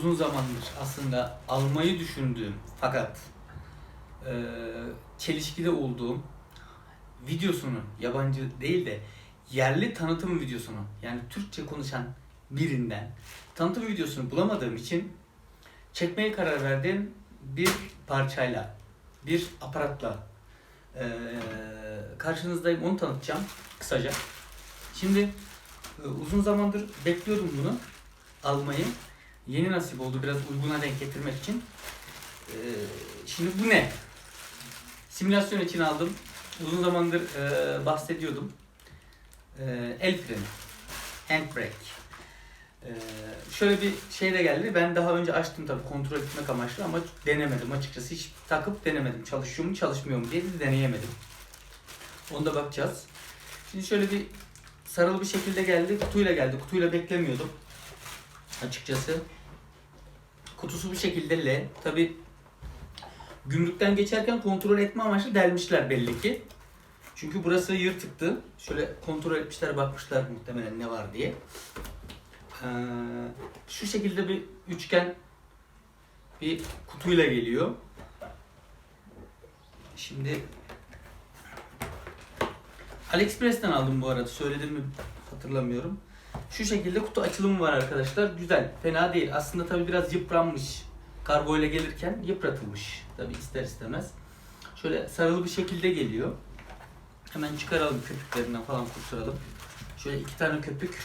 uzun zamandır aslında almayı düşündüğüm fakat e, çelişkide olduğum videosunu yabancı değil de yerli tanıtım videosunu yani Türkçe konuşan birinden tanıtım videosunu bulamadığım için çekmeye karar verdiğim bir parçayla bir aparatla e, karşınızdayım onu tanıtacağım kısaca. Şimdi e, uzun zamandır bekliyordum bunu almayı. Yeni nasip oldu biraz uyguna denk getirmek için. E, şimdi bu ne? Simülasyon için aldım. Uzun zamandır e, bahsediyordum. E, el freni. Handbrake. E, şöyle bir şey de geldi. Ben daha önce açtım tabii kontrol etmek amaçlı ama denemedim açıkçası. Hiç takıp denemedim. Çalışıyor mu çalışmıyor mu diye de deneyemedim. Onu da bakacağız. Şimdi şöyle bir sarılı bir şekilde geldi. Kutuyla geldi. Kutuyla beklemiyordum. Açıkçası. Kutusu bu şekilde L. Tabi gümrükten geçerken kontrol etme amaçlı delmişler belli ki. Çünkü burası yırtıktı. Şöyle kontrol etmişler bakmışlar muhtemelen ne var diye. Ee, şu şekilde bir üçgen bir kutuyla geliyor. Şimdi AliExpress'ten aldım bu arada. Söyledim mi hatırlamıyorum. Şu şekilde kutu açılımı var arkadaşlar. Güzel. Fena değil. Aslında tabii biraz yıpranmış. Kargo ile gelirken yıpratılmış. Tabii ister istemez. Şöyle sarılı bir şekilde geliyor. Hemen çıkaralım köpüklerinden falan kurtaralım. Şöyle iki tane köpük.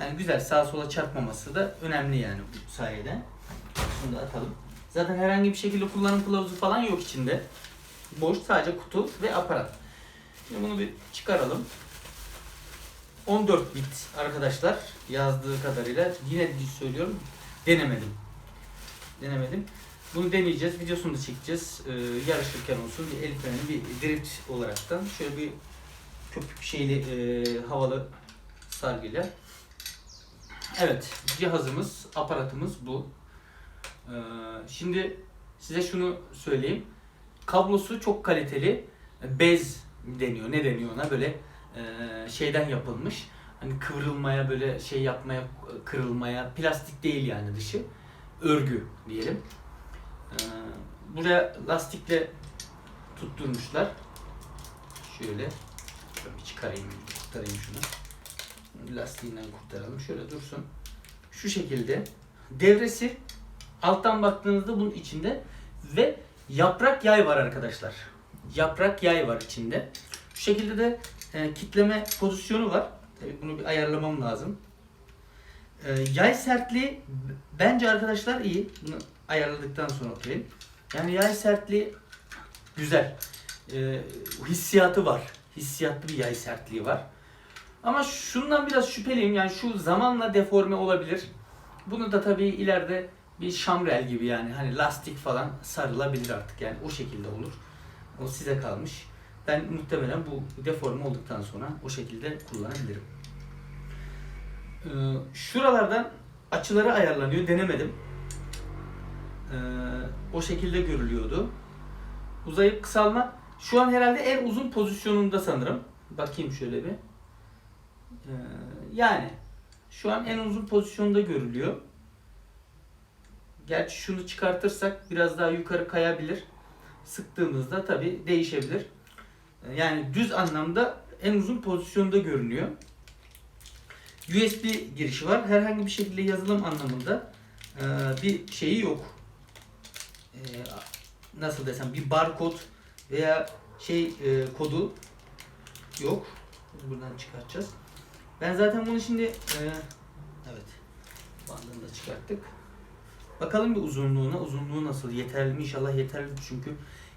Yani güzel sağa sola çarpmaması da önemli yani bu sayede. Şunu da atalım. Zaten herhangi bir şekilde kullanım kılavuzu falan yok içinde. Boş sadece kutu ve aparat. Şimdi bunu bir çıkaralım. 14 bit arkadaşlar yazdığı kadarıyla yine söylüyorum denemedim. Denemedim. Bunu deneyeceğiz. Videosunu da çekeceğiz. Ee, yarışırken olsun bir el freni bir drift olaraktan şöyle bir köpük şeyli e, havalı sargıyla. Evet cihazımız aparatımız bu. Ee, şimdi size şunu söyleyeyim. Kablosu çok kaliteli. Bez deniyor. Ne deniyor ona? Böyle e, şeyden yapılmış. Hani kıvrılmaya böyle şey yapmaya kırılmaya plastik değil yani dışı. Örgü diyelim. E, buraya lastikle tutturmuşlar. Şöyle şöyle çıkarayım, kurtarayım şunu. Lastiğinden kurtaralım. Şöyle dursun. Şu şekilde. Devresi alttan baktığınızda bunun içinde ve yaprak yay var arkadaşlar. Yaprak yay var içinde. Şu şekilde de e, kitleme pozisyonu var. Tabii bunu bir ayarlamam lazım. E, yay sertliği bence arkadaşlar iyi. Bunu ayarladıktan sonra oturayım. Yani yay sertliği güzel. E, hissiyatı var. Hissiyatlı bir yay sertliği var. Ama şundan biraz şüpheliyim. Yani şu zamanla deforme olabilir. Bunu da tabii ileride bir şamrel gibi yani hani lastik falan sarılabilir artık. Yani o şekilde olur. O size kalmış. Ben muhtemelen bu deforme olduktan sonra o şekilde kullanabilirim. Ee, şuralardan açıları ayarlanıyor. Denemedim. Ee, o şekilde görülüyordu. Uzayıp kısalma. Şu an herhalde en uzun pozisyonunda sanırım. Bakayım şöyle bir. Ee, yani şu an en uzun pozisyonda görülüyor. Gerçi şunu çıkartırsak biraz daha yukarı kayabilir. Sıktığımızda tabi değişebilir. Yani düz anlamda en uzun pozisyonda görünüyor. USB girişi var. Herhangi bir şekilde yazılım anlamında e, bir şeyi yok. E, nasıl desem bir barkod veya şey e, kodu yok. Buradan çıkartacağız. Ben zaten bunu şimdi evet bandını da çıkarttık. Bakalım bir uzunluğuna. Uzunluğu nasıl? Yeterli mi? İnşallah yeterli çünkü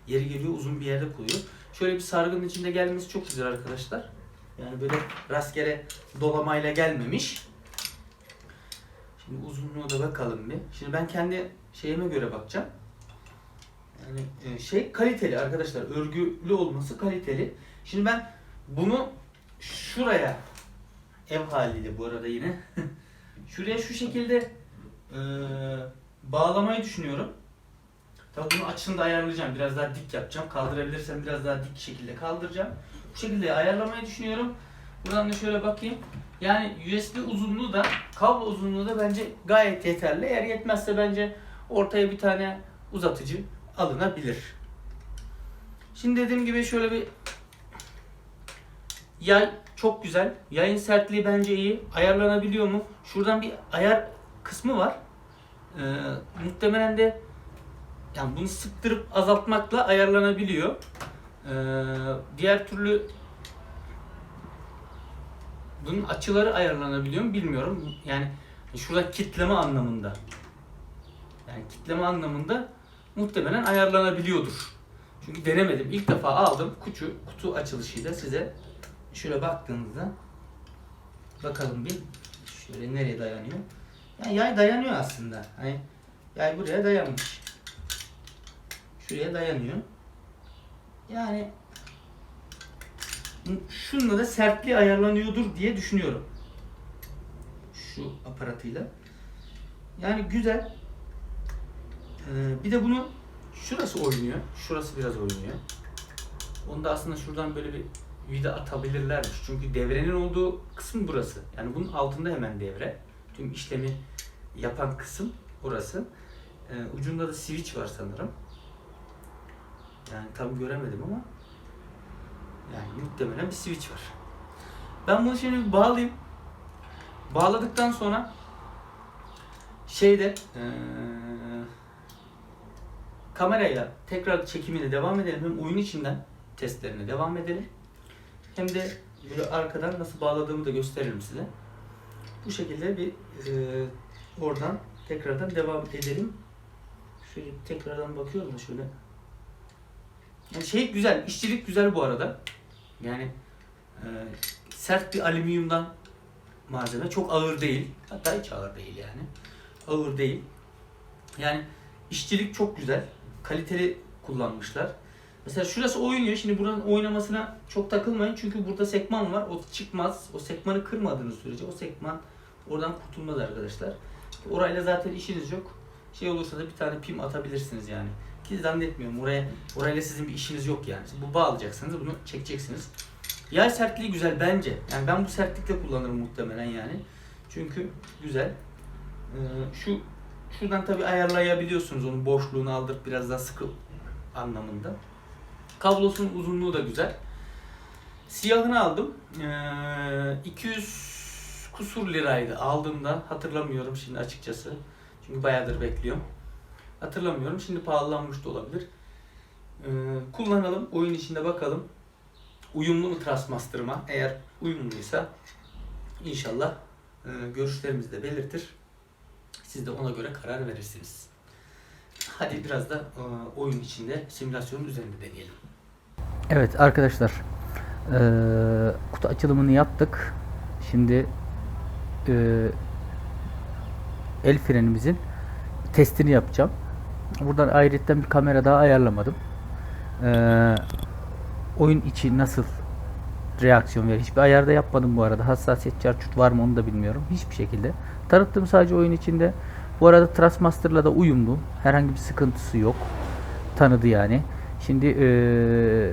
yeri geliyor uzun bir yerde koyuyor. Şöyle bir sargının içinde gelmesi çok güzel arkadaşlar. Yani böyle rastgele dolamayla gelmemiş. Şimdi uzunluğuna da bakalım bir. Şimdi ben kendi şeyime göre bakacağım. Yani e, şey kaliteli arkadaşlar. Örgülü olması kaliteli. Şimdi ben bunu şuraya ev haliyle bu arada yine şuraya şu şekilde e, bağlamayı düşünüyorum. Tabii bunun açısını da ayarlayacağım. Biraz daha dik yapacağım. Kaldırabilirsem biraz daha dik şekilde kaldıracağım. Bu şekilde ayarlamayı düşünüyorum. Buradan da şöyle bakayım. Yani USB uzunluğu da kablo uzunluğu da bence gayet yeterli. Eğer yetmezse bence ortaya bir tane uzatıcı alınabilir. Şimdi dediğim gibi şöyle bir yay çok güzel. Yayın sertliği bence iyi. Ayarlanabiliyor mu? Şuradan bir ayar kısmı var. Ee, muhtemelen de yani bunu sıktırıp azaltmakla ayarlanabiliyor. Ee, diğer türlü bunun açıları ayarlanabiliyor mu bilmiyorum. Yani şurada kitleme anlamında. Yani kitleme anlamında muhtemelen ayarlanabiliyordur. Çünkü denemedim. İlk defa aldım. Kutu, kutu açılışıyla size şöyle baktığınızda bakalım bir şöyle nereye dayanıyor. Yani yay dayanıyor aslında. Hani yay buraya dayanmış. Şuraya dayanıyor. Yani şununla da sertliği ayarlanıyordur diye düşünüyorum. Şu aparatıyla. Yani güzel. Ee, bir de bunu şurası oynuyor. Şurası biraz oynuyor. Onu da aslında şuradan böyle bir vida atabilirlermiş. Çünkü devrenin olduğu kısım burası. Yani bunun altında hemen devre. Tüm işlemi yapan kısım burası. Ee, ucunda da switch var sanırım. Yani tam göremedim ama yani muhtemelen bir switch var. Ben bunu şimdi bağlayayım. Bağladıktan sonra şeyde eee kamerayla tekrar çekimine devam edelim. Hem oyun içinden testlerine devam edelim. Hem de böyle arkadan nasıl bağladığımı da gösteririm size. Bu şekilde bir eee, oradan tekrardan devam edelim. Şöyle tekrardan bakıyorum da şöyle. Yani şey güzel, işçilik güzel bu arada. Yani e, sert bir alüminyumdan malzeme. Çok ağır değil. Hatta hiç ağır değil yani. Ağır değil. Yani işçilik çok güzel. Kaliteli kullanmışlar. Mesela şurası oynuyor. Şimdi buranın oynamasına çok takılmayın. Çünkü burada sekman var. O çıkmaz. O sekmanı kırmadığınız sürece o sekman oradan kurtulmaz arkadaşlar. Orayla zaten işiniz yok. Şey olursa da bir tane pim atabilirsiniz yani. Ki zannetmiyorum. Oraya orayla sizin bir işiniz yok yani. Bu bağlayacaksınız. Bunu çekeceksiniz. Yay sertliği güzel bence. Yani ben bu sertlikle kullanırım muhtemelen yani. Çünkü güzel. Ee, şu şuradan tabi ayarlayabiliyorsunuz onun boşluğunu aldırıp biraz daha sıkı anlamında. Kablosunun uzunluğu da güzel. Siyahını aldım. Ee, 200 kusur liraydı aldığımda. Hatırlamıyorum şimdi açıkçası. Çünkü bayağıdır bekliyorum. Hatırlamıyorum. Şimdi pahalanmış da olabilir. Ee, kullanalım. Oyun içinde bakalım. Uyumlu mu Trustmaster'ıma? Eğer uyumluysa inşallah e, görüşlerimizi de belirtir. Siz de ona göre karar verirsiniz. Hadi biraz da e, oyun içinde simülasyonun üzerinde deneyelim. Evet arkadaşlar eee, kutu açılımını yaptık. Şimdi eee, el frenimizin testini yapacağım. Buradan ayrıca bir kamera daha ayarlamadım. Eee, oyun içi nasıl reaksiyon verir? Hiçbir ayarda yapmadım bu arada. Hassasiyet çarçut var mı onu da bilmiyorum. Hiçbir şekilde. Tanıttım sadece oyun içinde. Bu arada Trustmaster'la da uyumlu. Herhangi bir sıkıntısı yok. Tanıdı yani. Şimdi eee,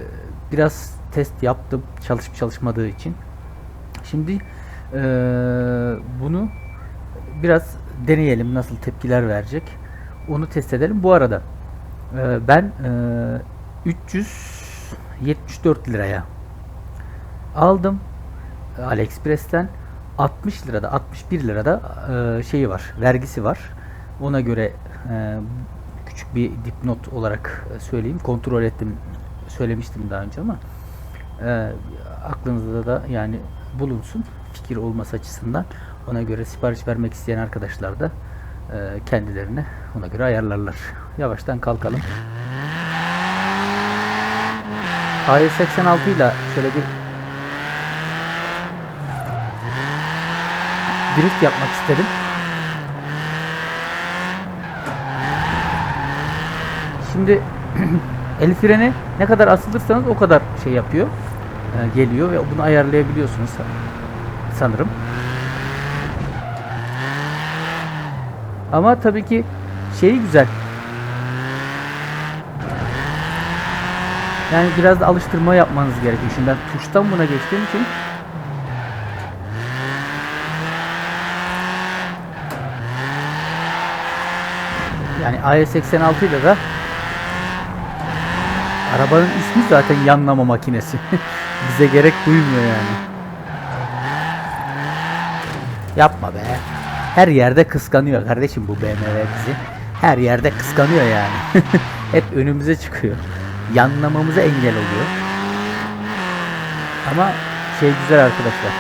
biraz test yaptım çalışıp çalışmadığı için. Şimdi eee, bunu biraz deneyelim nasıl tepkiler verecek. Onu test edelim. Bu arada eee, ben eee 374 liraya aldım AliExpress'ten. 60 lirada 61 lirada eee, şeyi var vergisi var. Ona göre eee, küçük bir dipnot olarak e, söyleyeyim. Kontrol ettim söylemiştim daha önce ama eee, aklınızda da yani bulunsun fikir olması açısından. Ona göre sipariş vermek isteyen arkadaşlar da eee, kendilerine ona göre ayarlarlar yavaştan kalkalım AE86 ile şöyle bir drift yapmak istedim. Şimdi el freni ne kadar asılırsanız o kadar şey yapıyor. e, geliyor ve bunu ayarlayabiliyorsunuz sanırım. Ama tabii ki şeyi güzel. Yani biraz da alıştırma yapmanız gerekiyor. Şimdi ben tuştan buna geçtiğim için Yani AE86 ile de arabanın ismi zaten yanlama makinesi. Bize gerek duymuyor yani. Yapma be. Her yerde kıskanıyor kardeşim bu BMW bizi. Her yerde kıskanıyor yani. Hep önümüze çıkıyor. Yanlamamıza engel oluyor. Ama şey güzel arkadaşlar.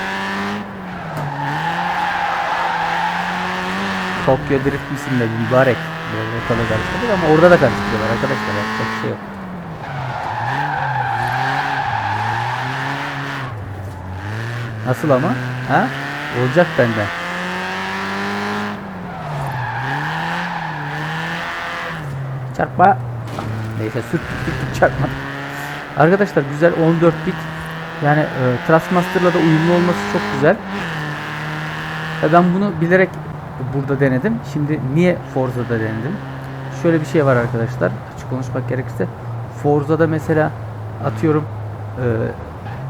Tokyo Drift misin de mübarek. Böyle ortalığı karıştırdık ama orada da karıştırıyorlar arkadaşlar. Yapacak bir şey yok. Nasıl ama? Ha? Olacak benden. Çarpma. Neyse sürt sürt çarpma. Arkadaşlar güzel 14 bit. Yani e, Trustmaster'la da uyumlu olması çok güzel. Ve ben bunu bilerek burada denedim. Şimdi niye Forza'da denedim? Şöyle bir şey var arkadaşlar. Açık konuşmak gerekirse. Forza'da mesela atıyorum e,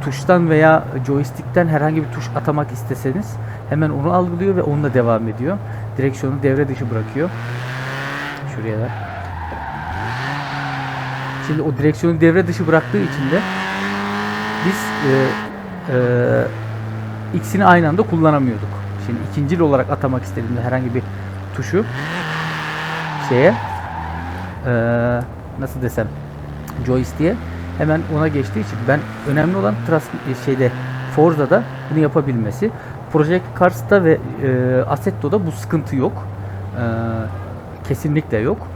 tuştan veya joystick'ten herhangi bir tuş atamak isteseniz hemen onu algılıyor ve onunla devam ediyor. Direksiyonu devre dışı bırakıyor. Şuraya da. Şimdi o direksiyonu devre dışı bıraktığı için de biz e, e, ikisini aynı anda kullanamıyorduk. Şimdi ikincil olarak atamak istediğimde herhangi bir tuşu şeye e, nasıl desem joystick'e hemen ona geçtiği için ben önemli olan Trans- şeyde Forza'da bunu yapabilmesi. Project Cars'ta ve e, Assetto'da bu sıkıntı yok. E, kesinlikle yok.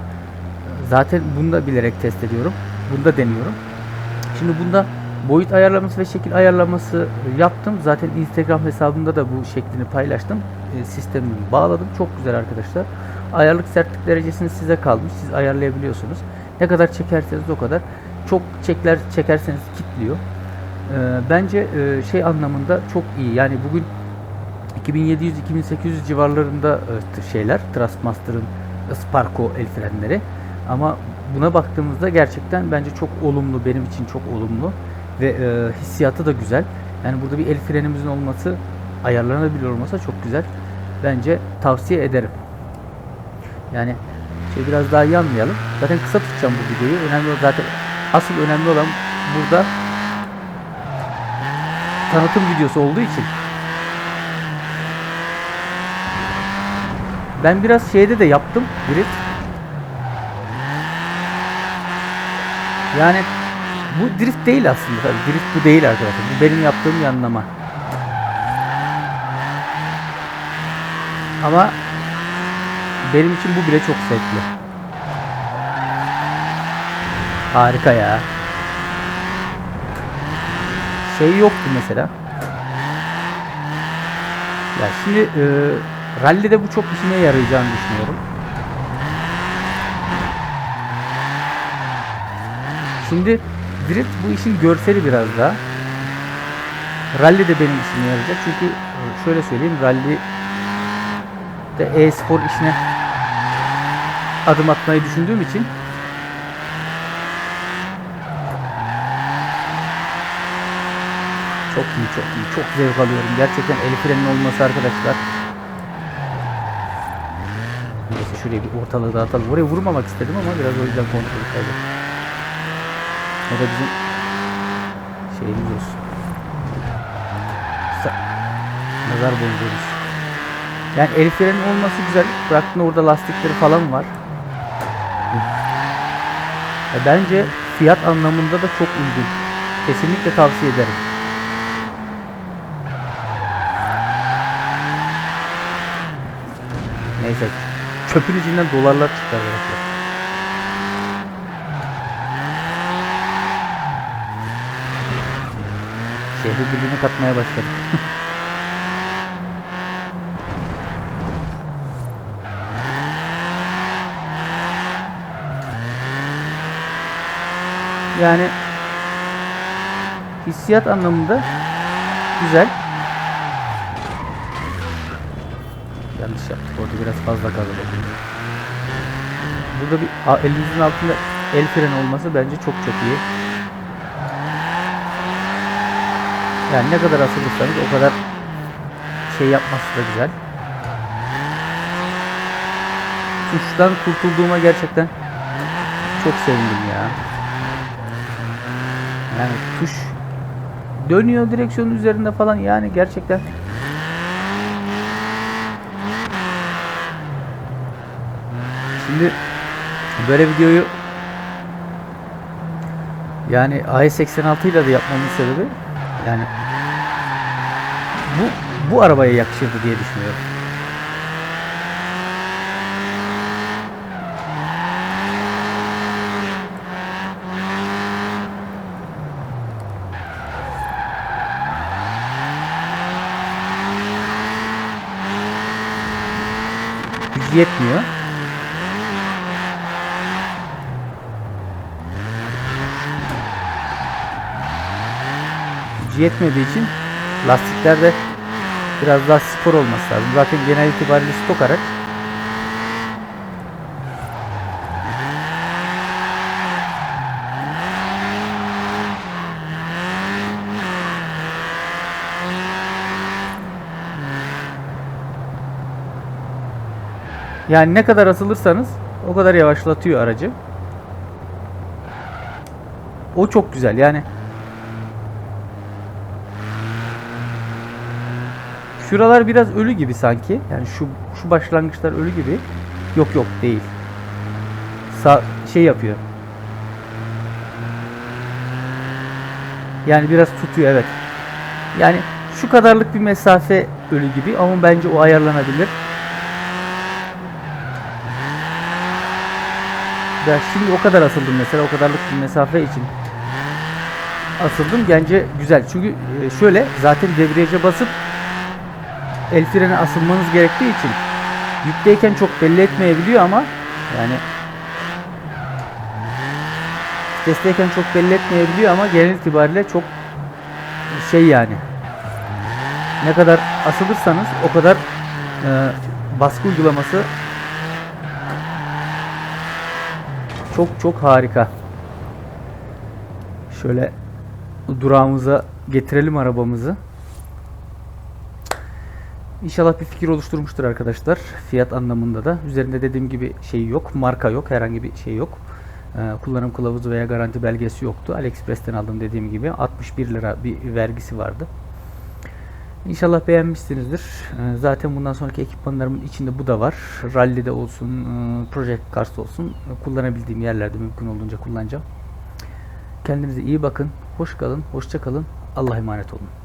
Zaten bunu da bilerek test ediyorum. Bunda deniyorum. Şimdi bunda boyut ayarlaması ve şekil ayarlaması yaptım. Zaten Instagram hesabımda da bu şeklini paylaştım. E, sistemimi bağladım. Çok güzel arkadaşlar. Ayarlık sertlik derecesini size kalmış. Siz ayarlayabiliyorsunuz. Ne kadar çekerseniz o kadar. Çok çekler çekerseniz kilitliyor. E, bence e, şey anlamında çok iyi. Yani bugün 2700-2800 civarlarında e, şeyler Trustmaster'ın Sparko el frenleri. Ama buna baktığımızda gerçekten bence çok olumlu, benim için çok olumlu ve e, hissiyatı da güzel. Yani burada bir el frenimizin olması, ayarlanabilir olması çok güzel. Bence tavsiye ederim. Yani şey biraz daha iyi anlayalım. Zaten kısa tutacağım bu videoyu. Önemli olan zaten asıl önemli olan burada tanıtım videosu olduğu için ben biraz şeyde de yaptım drift. Yani bu drift değil aslında. Drift bu değil arkadaşlar. Bu benim yaptığım yanlama. Ama benim için bu bile çok zevkli. Harika ya. Şey yoktu mesela. Ya şimdi e, rallide bu çok işime yarayacağını düşünüyorum. Şimdi drift bu işin görseli biraz daha. Rally de benim işime yarayacak. Çünkü e, şöyle söyleyeyim rally de e-spor işine adım atmayı düşündüğüm için çok iyi çok iyi çok zevk alıyorum gerçekten el frenin olması arkadaşlar neyse şuraya bir ortalığı dağıtalım oraya vurmamak istedim ama biraz o yüzden kontrolü kaybettim o da bizim şeyimiz olsun nazar boncuğumuz yani el freni olması güzel. Bıraktığında orada lastikleri falan var. E, bence fiyat anlamında da çok uygun. Kesinlikle tavsiye ederim. Neyse. Çöpün içinden dolarlar çıktı arkadaşlar. Şehri birbirine katmaya başladı. Yani hissiyat anlamında güzel. Yanlış yaptık. Orada biraz fazla kazandık. Burada bir elinizin altında el freni olması bence çok çok iyi. Yani ne kadar asılırsanız o kadar şey yapması da güzel. tuştan kurtulduğuma gerçekten çok sevindim ya. Yani tuş dönüyor direksiyonun üzerinde falan yani gerçekten Şimdi böyle videoyu yani AE86 ile de yapmamın sebebi yani bu bu arabaya yakışırdı diye düşünüyorum. Gücü yetmiyor. Gücü yetmediği için lastiklerde biraz daha spor olması lazım. Zaten genel itibariyle stok araç. Yani ne kadar asılırsanız o kadar yavaşlatıyor aracı. O çok güzel yani. Şuralar biraz ölü gibi sanki. Yani şu şu başlangıçlar ölü gibi. Yok yok değil. Sa şey yapıyor. Yani biraz tutuyor evet. Yani şu kadarlık bir mesafe ölü gibi ama bence o ayarlanabilir. Ya şimdi o kadar asıldım mesela o kadarlık bir mesafe için asıldım bence güzel çünkü e, şöyle zaten debriyaja basıp el frene asılmanız gerektiği için yükteyken çok belli etmeyebiliyor ama yani vitesteyken çok belli etmeyebiliyor ama genel itibariyle çok şey yani ne kadar asılırsanız o kadar e, baskı uygulaması çok çok harika. Şöyle durağımıza getirelim arabamızı. İnşallah bir fikir oluşturmuştur arkadaşlar. Fiyat anlamında da. Üzerinde dediğim gibi şey yok. Marka yok. Herhangi bir şey yok. Ee, kullanım kılavuzu veya garanti belgesi yoktu. AliExpress'ten aldım dediğim gibi. 61 lira bir vergisi vardı. İnşallah beğenmişsinizdir. Ee, Zaten bundan sonraki ekipmanlarımın içinde bu da var. Rally'de olsun, e, Project Cars olsun e, kullanabildiğim yerlerde mümkün olduğunca kullanacağım. Kendinize iyi bakın. Hoş kalın, hoşça kalın. Allah'a emanet olun.